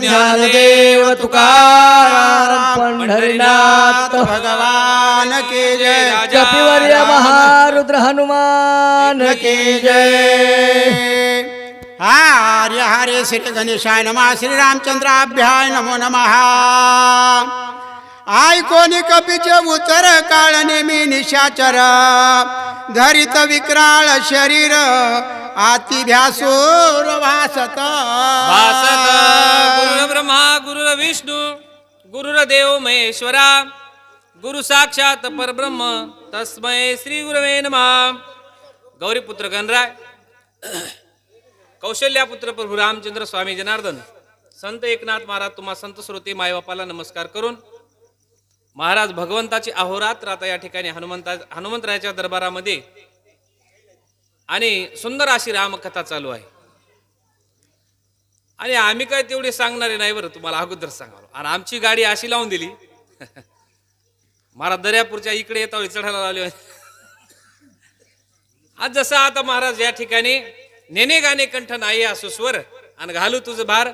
ज्ञानदेव तुकाराम पंढरीनाथ। भगवान की जय। कपिवर्य महारुद्र हनुमान की जय। हरे हरे श्री गणेशाय नमः श्री रामचंद्राभ्याय नमो नमः। आय कोणी कपीचे उतर काळ नेमी निशाचर। धरित विक्राळ शरीर आती भ्यासूर वासत भासत। गुरुर ब्रह्मा गुरुर विष्णू गुरुर देव महेश्वरा गुरु साक्षात परब्रह्म तस्मै श्री गुरवे नमः। गौरीपुत्र गणराय कौशल्यापुत्र प्रभू रामचंद्र स्वामी जनार्दन संत एकनाथ महाराज तुम्हा संत श्रोते मायबापाला नमस्कार करून महाराज भगवंताची अहोरात्र आता या ठिकाणी हनुमंता हनुमंतरायाच्या दरबारामध्ये आणि सुंदर अशी रामकथा चालू आहे. आणि आम्ही काय तेवढे सांगणारे नाही बरं तुम्हाला अगोदर सांगावं. आणि आमची गाडी अशी लावून दिली. महाराज दर्यापूरच्या इकडे येतो चढायला लावली आज जसं आता महाराज या ठिकाणी नेने गाणे कंठ नाही असो स्वर आणि घालू तुझं भार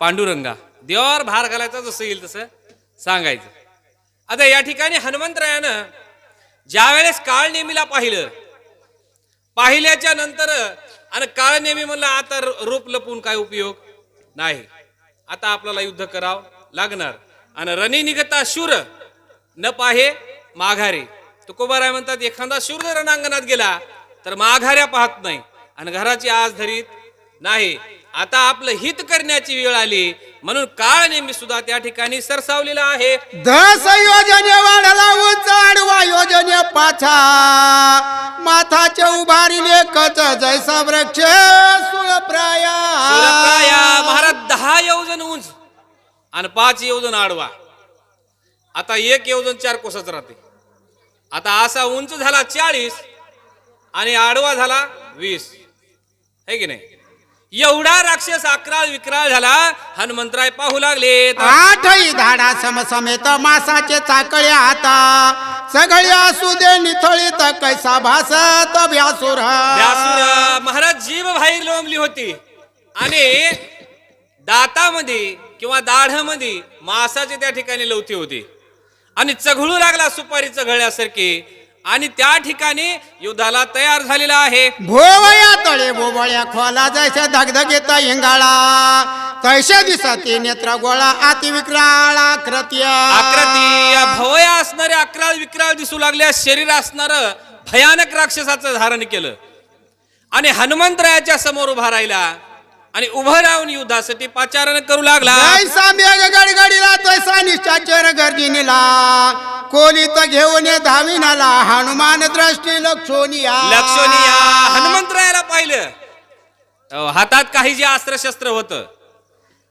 पांडुरंगा. देवावर भार घालायचा जसं येईल तसं सांगायचं. आता या ठिकाणी हनुमंतरायानं ज्या वेळेस काळ नेमीला पाहिलं पाहिल्याच्या नंतर आणि काळ नेहमी म्हणलं आता र- रूप लपून काय उपयोग? नाही. आता आपल्याला युद्ध करावं लागणार. आणि रणी निघता शूर न पाहे माघारे. तुकोबाराय म्हणतात एखादा शूर जर रणांगणात गेला तर माघाऱ्या पाहत नाही. आणि घराची आज धरीत नाही. आता आपलं हित करण्याची वेळ आली. म्हणून काळ नेहमी सुद्धा त्या ठिकाणी सरसावलेला आहे. दस योजने वाढला उंच आडवा योजने पाछा माथाचे उभारिले कच जैसा वृक्ष सुळप्राया सूर्यप्राया महाराज दहा योजन उंच आणि पाच योजन आडवा. आता एक योजन चार कोसच राहते. आता असा उंच झाला चाळीस आणि आडवा झाला वीस. है की नाही? एवढा राक्षस अकराळ विक्राळ झाला हनुमंतराय पाहू लागले. आठही धाडा समसमेत मासाचे चाकळे आता. सगळे असू दे निथळीत कैसा भासत व्यासुर. व्यासूर महाराज जीव बाहेर लोंबली होती. आणि दातामध्ये किंवा दाढमध्ये मासाचे त्या ठिकाणी लवती होती. आणि चघळू लागला सुपारी चघळल्यासारखी आणि त्या ठिकाणी युद्धाला तयार झालेला आहे. भोवया तळे बोबळ्या खोला जैसे धगधगीत इंगाळा तैसे दिसते नेत्र गोळा अति विक्राळ आकृत्य. आकृती या भवया असणाऱ्या अकराळ विक्राळ दिसू लागल्या शरीर असणार भयानक राक्षसाचं धारण केलं. आणि हनुमंतरायाच्या समोर उभा राहिला. आणि उभं राहून युद्धासाठी पाचारण करू लागला. जैसा मेघ गडगडीला तैसा निश्चाचर गर्दिनीला कोलीत घेऊन धावीन आला हनुमान दृष्टी लक्षोनिया. लक्षणीय हनुमंतरायाला पाहिलं. हातात काही जे अस्त्रशस्त्र होतं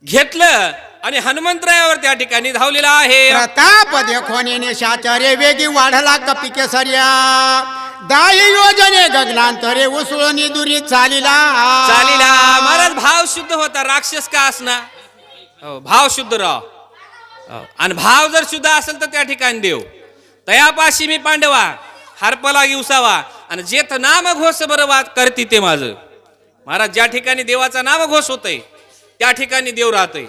घेतलं आणि हनुमंतरायावर त्या ठिकाणी धावलेला आहे. प्रताप देखोने वेगी वाढला कपी केसर्या दाही योजने गगनांतरे उसळणी दुरी चालिला. चालीला. महाराज भाव शुद्ध होता राक्षस का असणार हो, भाव शुद्ध राव. हो, आणि भाव जर शुद्ध असेल तर त्या ठिकाणी देव. तयापाशी मी पांडवा हरपला उसावा आणि जेथ नाम घोष बरोबर करती ते माझं. महाराज ज्या ठिकाणी देवाचा नाम घोष होतय त्या ठिकाणी देव राहतय.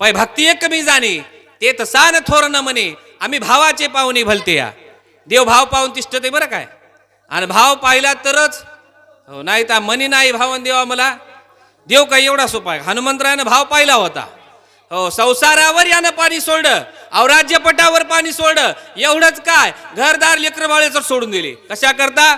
पै भक्ती एक कमी जाणे ते तर सान थोर न म्हणे आम्ही भावाचे पाहुणे भलते या. देव भाव पाहून तिष्ठते बरं काय? आणि भाव पाहिला तरच. हो नाही तर मनी नाही भावन देवा मला. देव काय एवढा सोपा आहे. हनुमंतरायानं भाव पाहिला होता. हो संसारावर यानं पाणी सोडलं. अवराज्यपटावर पाणी सोडलं. एवढंच काय? घरदार लेकर सोडून दिले. कशा करता?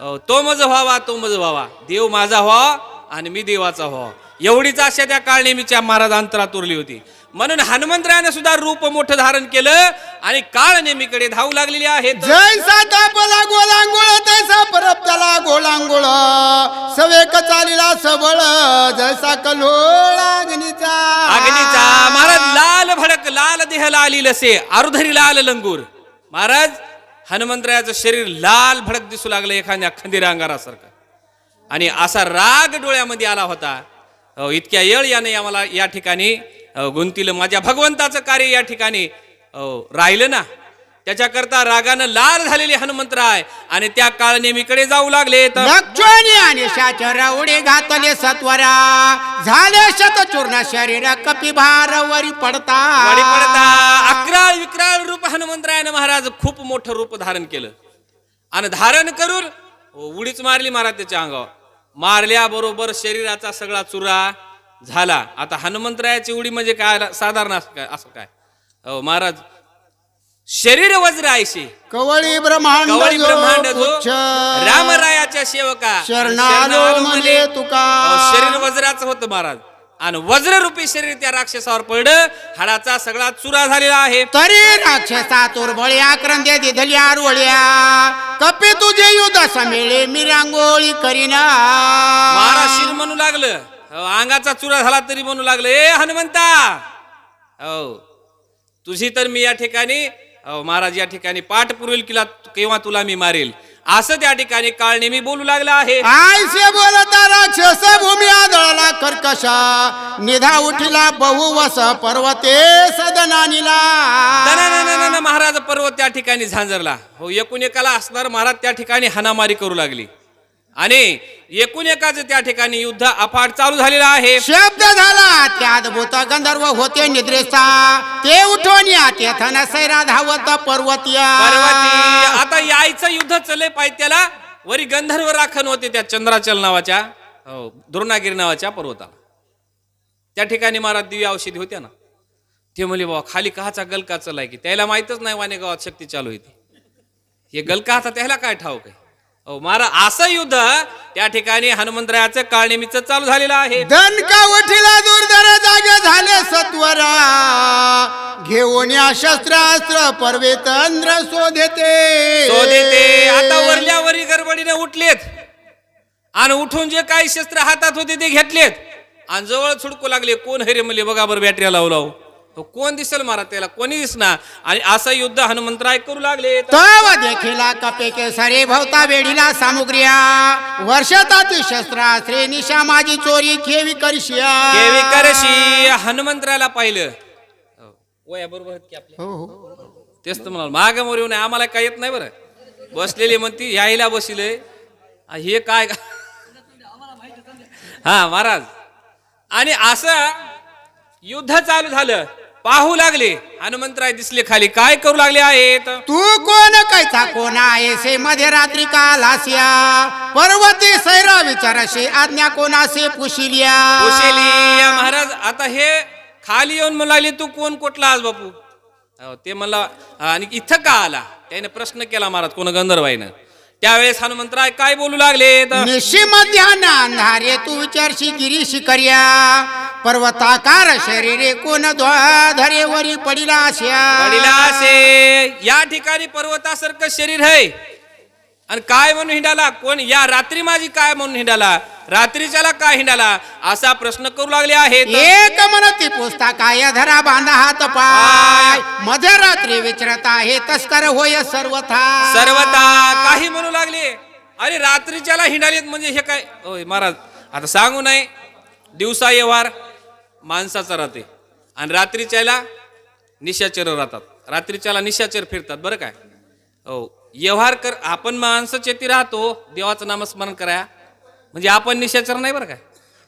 हो, तो मज व्हावा तो मज व्हावा. देव माझा व्हावा आणि मी देवाचा व्हावा. एवढीच आशा त्या काळ नेहमीच्या महाराज अंतरात उरली होती. म्हणून हनुमंतरायानं सुद्धा रूप मोठं धारण केलं आणि काळ नेहमीकडे धावू लागलेली आहेत जैसा तापला गोलांगुळ तैसा परपताला गोलांगुळ सवेक चालिला सबळ जैसा कलोळ अग्नीचा. अग्नीचा. महाराज लाल भडक लाल देह लाली लसे आरुधरी लाल लंगूर. महाराज हनुमंतरायाचं शरीर लाल भडक दिसू लागलं एखाद्या खंदीर अंगारासारखं. आणि असा राग डोळ्यामध्ये आला होता. इतक्या येळ याने आम्हाला या ठिकाणी गुंतीलं. माझ्या भगवंताचं कार्य या ठिकाणी राहिलं ना. त्याच्याकरता रागानं लाल झालेले हनुमंतराय आणि त्या काळनेमीकडे जाऊ लागले तर आणि घातले सत्वरा. झाले शतचूर्ण शरीर कपिभार वरी पडता. पडता. अकराळ विक्राळ रूप हनुमंतरायानं महाराज खूप मोठं रूप धारण केलं. आणि धारण करून उडीच मारली महाराज त्याच्या अंगावर. मारल्याबरोबर शरीराचा सगळा चुरा झाला. आता हनुमंतरायाची उडी म्हणजे काय? साधारण असं काय? असं काय? अहो महाराज. शरीर वज्र आयशी कवळी ब्रह्मांड कवळी ब्रह्मांड. रामरायाच्या सेवका. अहो, शरीर वज्राचं होतं महाराज. आणि वज्ररूपी शरीर त्या राक्षसावर पडलं. हाडाचा सगळा चुरा झालेला आहे. तरी राक्षसा तुरबळी आक्रंदे दिधली आरवळ्या कपी तुझे युद्ध समेळे मी रांगोळी करीना. महाराज शिर म्हणू लागलं. अंगाचा चुरा झाला तरी म्हणू लागलं. ए हनुमंता! हो तुझी तर मी या ठिकाणी अहो, महाराज या ठिकाणी पाठ पुरेल किला केव्हा तुला मी मारेल. असं त्या ठिकाणी काळ नेहमी बोलू लागला आहे. आयसे बोलता राक्षस भूमी आदळला कर्कशा. निधा उठिला बहुवस पर्वते सदनानीला. महाराज पर्वत त्या ठिकाणी झांजरला. हो एकूण एकाला असणार महाराज त्या ठिकाणी हाणामारी करू लागली. आणि एकूण एकाच त्या ठिकाणी युद्ध अफाट चालू झालेलं आहे. शब्द झाला त्या अद्भुत गंधर्व होते निद्रेसा ते उठून या तेथन सैरा धावत पर्वतिया. पार्वती आता यायचं युद्ध चले पाहिजे त्याला वरी गंधर्व राखण होते त्या चंद्राचल नावाच्या हो, द्रोणागिरी नावाच्या पर्वताला. त्या ठिकाणी महाराज दिव्य औषधी होत्या ना. ते म्हणले बाबा खाली कहाचा गलका चलाय की त्याला माहितच नाही वाणे गावात शक्ती चालू होती. हे गलकाचा त्याला काय ठाऊक आहे? महाराज असं युद्ध त्या ठिकाणी हनुमंतरायाचं काळनेमीचं चालू झालेलं आहे. दणका उठिला दुर्धर जागे झाले सत्वरा. घेऊन या शस्त्रास्त्र पर्वेतंद्र शोधेते. तो देते आता वरल्यावरी गडबडीने उठलेत. आणि उठून जे काही शस्त्र हातात होते ते घेतलेत. आणि जवळ छुडकू लागले. कोण हरे म्हणले बघा बरं बॅटऱ्या लावू लावू तो कोण दिसेल महाराज त्याला? कोणी दिसणार? आणि असं युद्ध हनुमंतराय करू लागले. तव देखिला कपे केसरे भवता वेढीला सामुग्र्या. वर्षताती शस्त्रास्त्रे निशा माझी चोरी खेवी करशिया. केवी करशी हनुमंतराला पाहिलं. वया बरोबर की आपल्या? हो हो. तेच तर म्हणाल माग मोर येऊ नये आम्हाला काय येत नाही बरं. बसलेली म्हणती यायला बसिले हे काय हा महाराज. आणि असं युद्ध चालू झालं. पाहू लागले. हनुमंतराय दिसले खाली. काय करू लागले आहेत? तू कोण कैचा कोण आहे? मध्ये रात्री कालासिया पर्वती सैरा विचारशे आज्ञा कोणासे पुशिलिया? महाराज आता हे खाली येऊन म्हणू लागले तू कोण कुठला आज बापू? अहो, ते म्हणला आणि इथं का आला? त्याने प्रश्न केला महाराज कोण गंधर्वाईनं. त्यावेळेस हनुमंतराय काय बोलू लागले तर निशी मध्यान अंधारे तू विचारशी गिरीशी कर्या. पर्वताकार शरीरे कोण धरेवरी पडिला पडिला असे. या ठिकाणी पर्वतासारखं शरीर आहे. आणि काय म्हणून हिंडाला? कोण या रात्री माझी काय म्हणून हिंडाला? रात्रीच्याला काय हिंडाला? असा प्रश्न करू लागले आहेत. एक म्हणती पुस्तकाय धरा बांधा हात पाय. मध्यरात्री विचारत आहे तस्कर होय सर्वथा. सर्वता काही म्हणू लागले. अरे रात्रीच्याला हिंडालेत म्हणजे हे काय? होय महाराज आता सांगू नाही. दिवसा व्यवहार माणसाचा राहते. आणि रात्रीच्याला निशाचर राहतात. रात्रीच्याला निशाचर फिरतात. बरं काय? हो. व्यवहार कर आपण माणसं चेती राहतो देवाचं नामस्मरण करा. म्हणजे आपण निशाचर नाही बरं काय?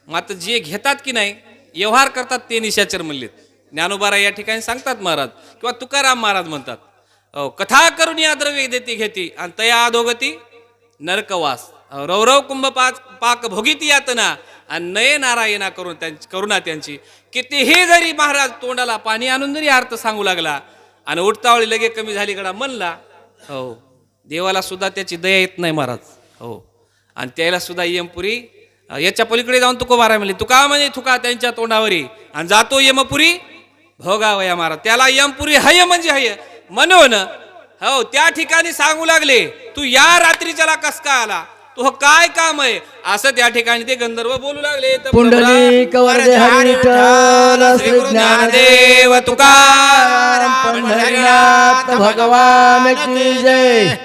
मग आता जे घेतात की नाही व्यवहार करतात ते निशाचर म्हणलेत. ज्ञानोबारा या ठिकाणी सांगतात महाराज किंवा तुकाराम महाराज म्हणतात. अहो, कथा करून या द्रव्य देती घेती आणि तया अधोगती नरकवास. हो, रौरव कुंभ पाच पाक भोगीती यातना आणि नये नारायणा करून त्यांची करुणा त्यांची. कितीही जरी महाराज तोंडाला पाणी आणून जरी अर्थ सांगू लागला आणि उठतावळी लगे कमी झाली गडा म्हणला हो देवाला सुद्धा त्याची दया येत नाही महाराज हो. आणि त्याला सुद्धा यमपुरी याच्या पलीकडे जाऊन तुको बारा म्हणले तुका म्हणे तुका त्यांच्या तोंडावरी. आणि जातो यमपुरी हो भोगावया महाराज त्याला यमपुरी हय म्हणजे हय. म्हणून हो त्या ठिकाणी सांगू लागले तू या रात्रीच्याला कस काय आला? तू काय काम आहे? असं त्या ठिकाणी ते गंधर्व बोलू लागले. तर पुंडली कवरदे हरी विठ्ठल श्री श्री गुरु ज्ञानदेव ज्ञानदेव तुकाराम पंढरीनाथ भगवान की जय.